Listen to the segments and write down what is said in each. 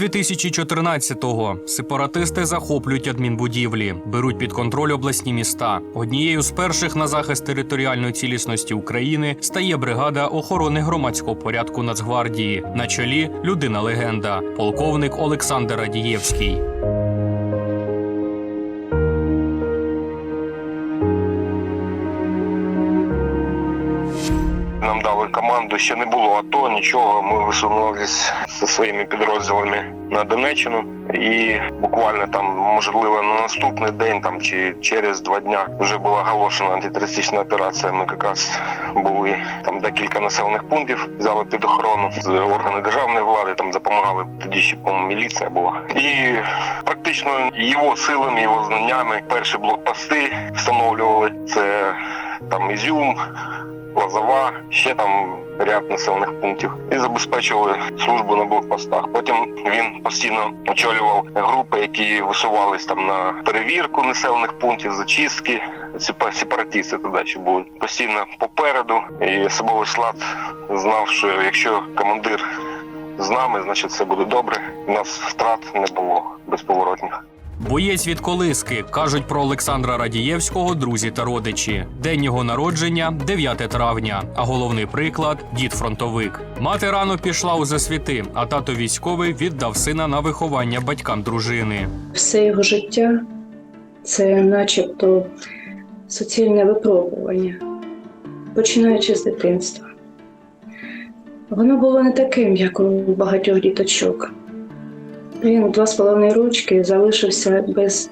Квітень 2014-го сепаратисти захоплюють адмінбудівлі, беруть під контроль обласні міста. Однією з перших на захист територіальної цілісності України стає бригада охорони громадського порядку Нацгвардії. На чолі людина легенда, полковник Олександр Радієвський. Ще не було АТО, нічого. Ми висунулись зі своїми підрозділами на Донеччину, і буквально там, можливо, на наступний день там чи через два дня вже була оголошена антитерористична операція. Ми якраз були там декілька населених пунктів, взяли під охорону з органи державної влади. Там допомагали тоді ще по міліція була, і практично його силами, його знаннями перші блокпости встановлювали. Це там Ізюм, Лозова, ще там ряд населених пунктів і забезпечували службу на блокпостах. Потім він постійно очолював групи, які висувались там на перевірку населених пунктів, зачистки. Сепа- Сепаратисти тоді ще були постійно попереду. І особовий склад знав, що якщо командир з нами, значить все буде добре. У нас втрат не було безповоротних. Боєць від колиски кажуть про Олександра Радієвського друзі та родичі. День його народження 9 травня. А головний приклад дід фронтовик. Мати рано пішла у засвіти, а тато військовий віддав сина на виховання батькам дружини. Все його життя це начебто суцільне випробування, починаючи з дитинства. Воно було не таким, як у багатьох діточок. Він два з половиною рочки залишився без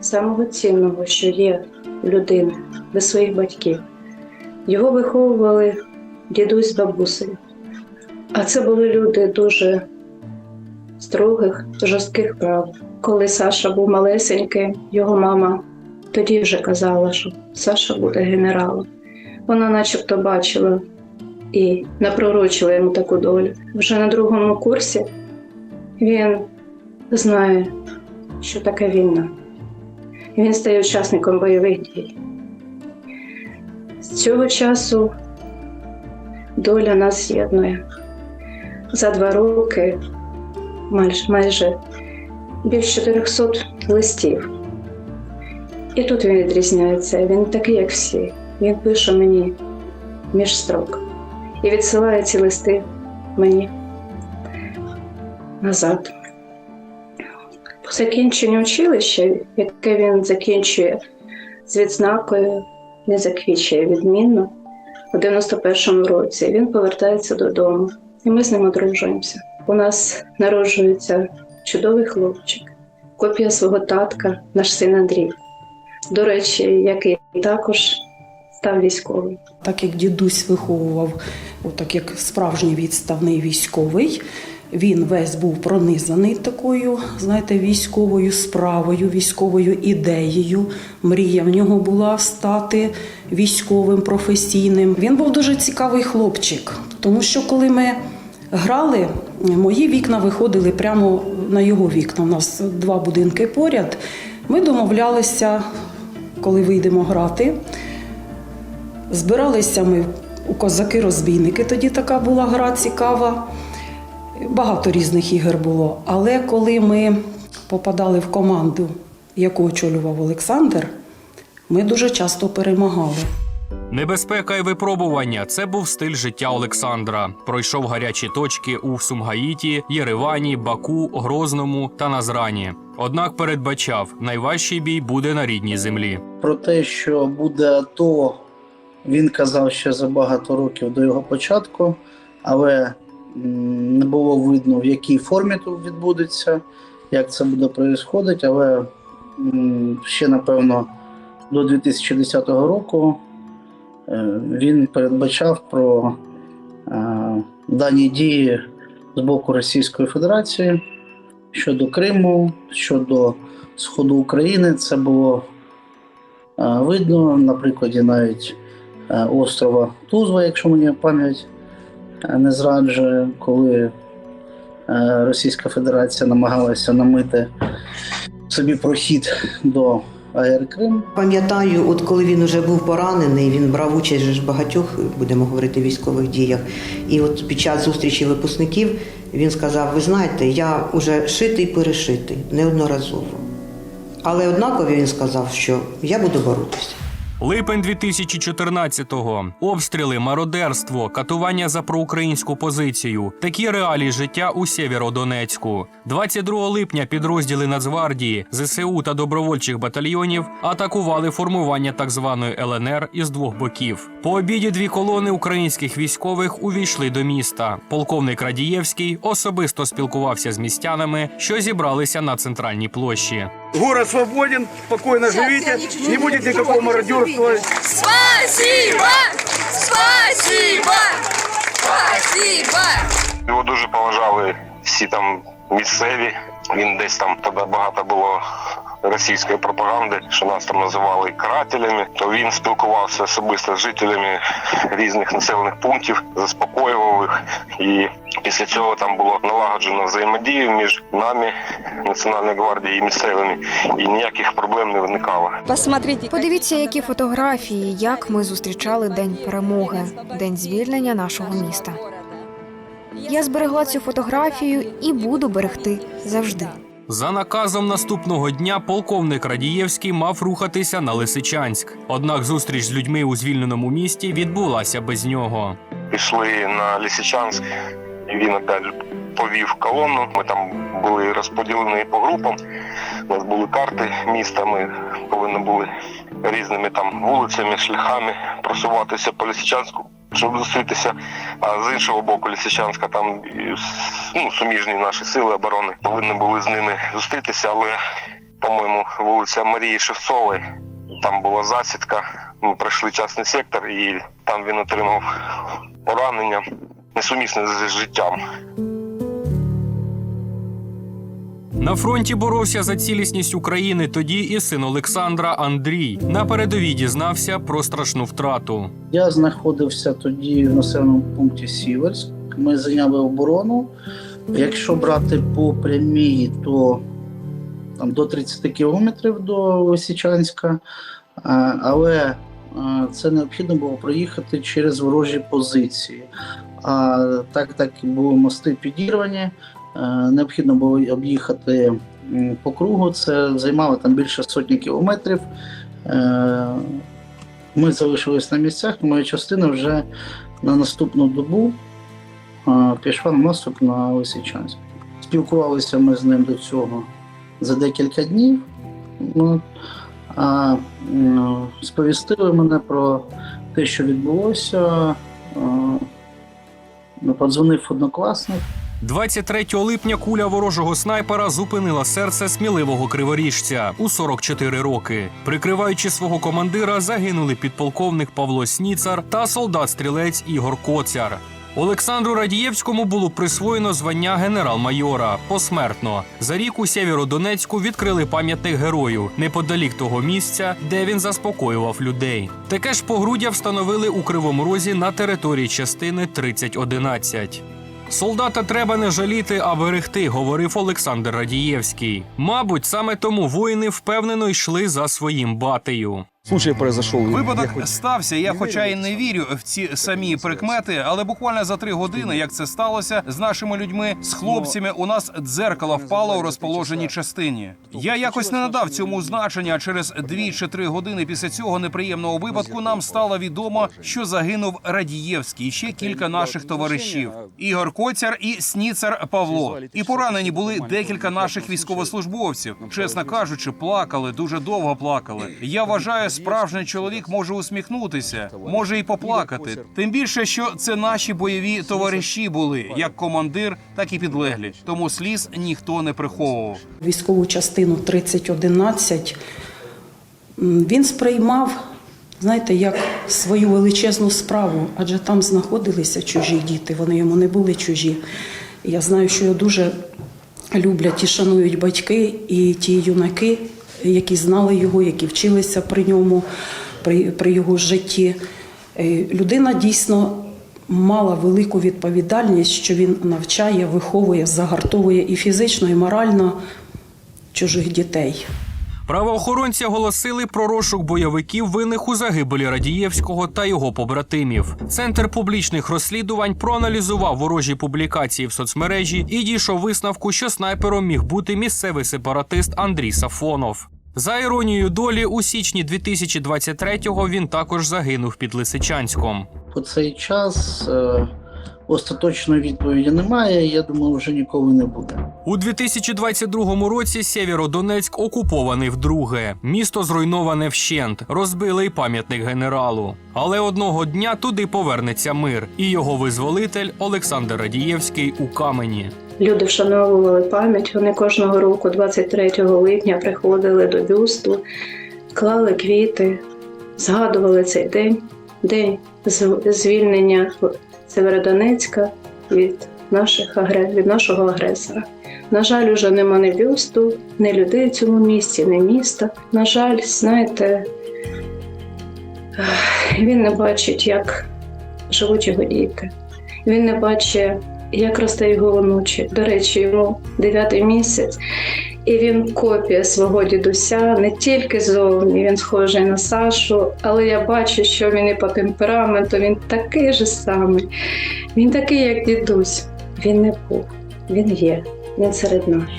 самого цінного, що є у людини, без своїх батьків. Його виховували дідусь з бабусею. А це були люди дуже строгих, жорстких прав. Коли Саша був малесенький, його мама тоді вже казала, що Саша буде генералом. Вона начебто бачила і напророчила йому таку долю. Вже на другому курсі він знає, що таке війна. Він стає учасником бойових дій. З цього часу доля нас з'єднує. За два роки майже, майже більш 400 листів. І тут він відрізняється. Він такий, як всі. Він пише мені між строк і відсилає ці листи мені назад. По закінченню училища, яке він закінчує з відзнакою, не закінчує відмінно, у 91-му році він повертається додому, і ми з ним одружуємося. У нас народжується чудовий хлопчик, копія свого татка, наш син Андрій. До речі, який також став військовим. Так як дідусь виховував, отак як справжній відставний військовий, він весь був пронизаний такою, знаєте, військовою справою, військовою ідеєю. Мрія в нього була стати військовим професійним. Він був дуже цікавий хлопчик, тому що коли ми грали, мої вікна виходили прямо на його вікна. У нас два будинки поряд. Ми домовлялися, коли вийдемо грати. Збиралися ми у козаки-розбійники. Тоді така була гра цікава. Багато різних ігор було. Але коли ми попадали в команду, яку очолював Олександр, ми дуже часто перемагали. Небезпека і випробування це був стиль життя Олександра. Пройшов гарячі точки у Сумгаїті, Єревані, Баку, Грозному та Назрані. Однак передбачав, найважчий бій буде на рідній землі. про те, що буде АТО, він казав ще за багато років до його початку, але не було видно, в якій формі тут відбудеться, як це буде происходити, але ще, напевно, до 2010 року е, він передбачав про е, дані дії з боку Російської Федерації щодо Криму, щодо Сходу України. Це було Е, Видно на прикладі навіть острова Тузла, якщо мені пам'ять не зраджує, коли е, Російська Федерація намагалася намити собі прохід до Аеркрим. Пам'ятаю, от коли він вже був поранений, він брав участь в багатьох, будемо говорити, військових діях. І от під час зустрічі випускників він сказав: ви знаєте, я вже шитий перешитий неодноразово. Але однаково він сказав, що я буду боротися. Липень 2014-го. Обстріли, мародерство, катування за проукраїнську позицію. Такі реалії життя у Сєвєродонецьку. 22 липня підрозділи Нацгвардії, ЗСУ та добровольчих батальйонів атакували формування так званої ЛНР із двох боків. По обіді дві колони українських військових увійшли до міста. Полковник Радієвський особисто спілкувався з містянами, що зібралися на центральній площі. Город свободен, спокойно живите, не будет никакого мародерства. Спасибо! Спасибо! Спасибо! Його дуже поважали всі там місцеві. Він десь там тоді багато було російської пропаганди, що нас там називали карателями. То він спілкувався особисто з жителями різних населених пунктів, заспокоював їх. І після цього там було налагоджено взаємодію між нами, Національною гвардією і місцевими, і ніяких проблем не виникало. Посмотрите, Подивіться, які фотографії, як ми зустрічали День перемоги, день звільнення нашого міста. Я зберегла цю фотографію і буду берегти завжди. За наказом наступного дня полковник Радієвський мав рухатися на Лисичанськ. Однак зустріч з людьми у звільненому місті відбулася без нього. Пішли на Лісичанськ, і він опять повів колону. Ми там були розподілені по групам. У нас були карти міста. Ми повинні були різними там вулицями, шляхами просуватися по Лісичанську, щоб зустрітися. А з іншого боку, Лісичанська там ну, суміжні наші сили оборони повинні були з ними зустрітися, але, по-моєму, вулиця Марії Шевцової. Там була засідка. Ми пройшли частний сектор, і там він отримав поранення несумісне з життям. На фронті боровся за цілісність України тоді і син Олександра Андрій. На передовій дізнався про страшну втрату. Я знаходився тоді в населеному пункті Сіверськ. Ми зайняли оборону. Якщо брати по прямій, то там до 30 кілометрів до Лисичанська, але це необхідно було проїхати через ворожі позиції. А так так були мости підірвані, е, необхідно було об'їхати по кругу. Це займало там більше сотні кілометрів. Е, Ми залишились на місцях, моя частина вже на наступну добу пішла на наступ на Лисичанськ. Спілкувалися ми з ним до цього за декілька днів. Ну, а, сповістили мене про те, що відбулося. Подзвонив однокласник. 23 липня куля ворожого снайпера зупинила серце сміливого криворіжця у 44 роки. Прикриваючи свого командира, загинули підполковник Павло Сніцар та солдат-стрілець Ігор Коцяр. Олександру Радієвському було присвоєно звання генерал-майора посмертно. За рік у Сєвєродонецьку відкрили пам'ятник герою неподалік того місця, де він заспокоював людей. Таке ж погруддя встановили у Кривому Розі на території частини 3011. Солдата треба не жаліти, а берегти, говорив Олександр Радієвський. Мабуть, саме тому воїни впевнено йшли за своїм батею. Случай произошел. Випадок стався. Я, хоча й не вірю в ці самі прикмети, але буквально за три години, як це сталося з нашими людьми, з хлопцями, у нас дзеркало впало у розположеній частині. Я якось не надав цьому значення. Через дві чи три години після цього неприємного випадку нам стало відомо, що загинув Радієвський і ще кілька наших товаришів: Ігор Коцяр і Сніцар Павло. І поранені були декілька наших військовослужбовців. Чесно кажучи, плакали дуже довго плакали. Я вважаю, справжній чоловік може усміхнутися, може і поплакати. Тим більше, що це наші бойові товариші були, як командир, так і підлеглі. Тому сліз ніхто не приховував. Військову частину 3011 м, він сприймав, знаєте, як свою величезну справу, адже там знаходилися чужі діти, вони йому не були чужі. Я знаю, що його дуже люблять і шанують батьки, і ті юнаки, які знали його, які вчилися при ньому, при, при його житті. Е, Людина дійсно мала велику відповідальність, що він навчає, виховує, загартовує і фізично, і морально чужих дітей. Правоохоронці оголосили про розшук бойовиків винних у загибелі Радієвського та його побратимів. Центр публічних розслідувань проаналізував ворожі публікації в соцмережі і дійшов висновку, що снайпером міг бути місцевий сепаратист Андрій Сафонов. За іронією долі, у січні 2023-го він також загинув під Лисичанськом. По цей час е, остаточної відповіді немає. Я думаю, вже ніколи не буде. У 2022 році Сєвєродонецьк окупований вдруге. Місто зруйноване вщент, розбили й пам'ятник генералу. Але одного дня туди повернеться мир, і його визволитель Олександр Радієвський у камені. Люди вшановували пам'ять. Вони кожного року, 23 липня, приходили до бюсту, клали квіти, згадували цей день, день звільнення Северодонецька від наших від нашого агресора. На жаль, уже нема ні бюсту, ні людей в цьому місті, ні міста. На жаль, знаєте, він не бачить, як живуть його діти. Він не бачить, як росте його онучі. До речі, йому дев'ятий місяць, і він копія свого дідуся не тільки зовні, він схожий на Сашу, але я бачу, що він і по темпераменту, він такий же самий. Він такий, як дідусь. Він не був, він є, він серед нас.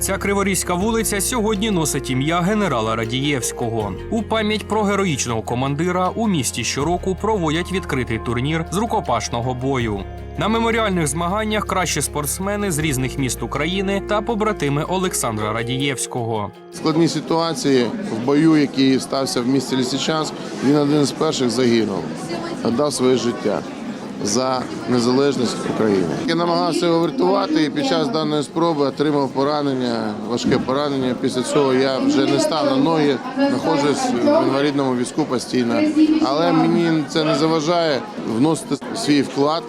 Ця криворізька вулиця сьогодні носить ім'я генерала Радієвського. У пам'ять про героїчного командира у місті щороку проводять відкритий турнір з рукопашного бою. На меморіальних змаганнях кращі спортсмени з різних міст України та побратими Олександра Радієвського. В складній ситуації в бою, який стався в місті Лісичанськ, він один з перших загинув, віддав своє життя за незалежність України. Я намагався його врятувати і під час даної спроби отримав поранення, важке поранення. Після цього я вже не став на ноги, знаходжусь в інвалідному візку постійно. Але мені це не заважає вносити свій вклад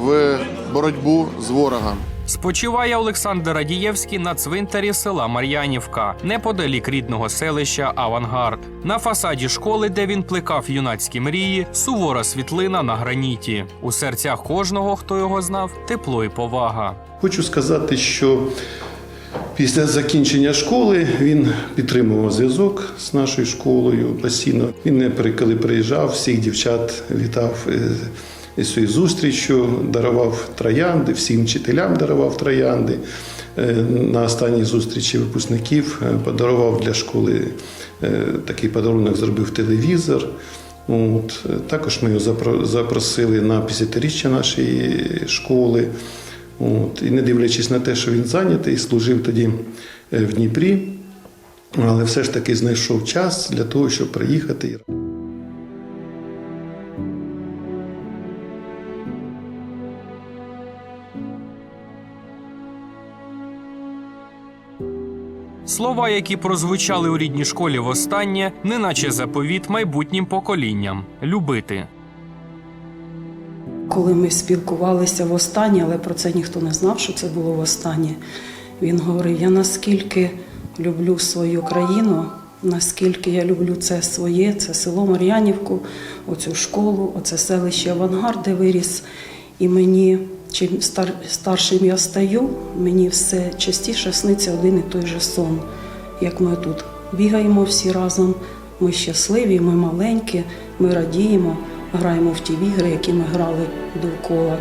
в боротьбу з ворогом. Спочиває Олександр Радієвський на цвинтарі села Мар'янівка, неподалік рідного селища Авангард. На фасаді школи, де він плекав юнацькі мрії, сувора світлина на граніті. У серцях кожного, хто його знав, тепло і повага. Хочу сказати, що після закінчення школи він підтримував зв'язок з нашою школою постійно. Він коли приїжджав, всіх дівчат вітав е, із цією зустрічю, дарував троянди, всім вчителям дарував троянди. Е, На останній зустрічі випускників е, подарував для школи е, такий подарунок, зробив телевізор. От, також ми його запросили на 50-річчя нашої школи. От, і не дивлячись на те, що він зайнятий, служив тоді в Дніпрі, але все ж таки знайшов час для того, щоб приїхати. Слова, які прозвучали у рідній школі востаннє, неначе заповіт майбутнім поколінням любити. Коли ми спілкувалися востаннє, але про це ніхто не знав, що це було востаннє. Він говорив: я наскільки люблю свою країну, наскільки я люблю це своє, це село Мар'янівку, оцю школу, оце селище Авангард, де виріс. І мені, чим стар, старшим я стаю, мені все частіше сниться один і той же сон. Як ми тут бігаємо всі разом, ми щасливі, ми маленькі, ми радіємо, граємо в ті ігри, які ми грали довкола.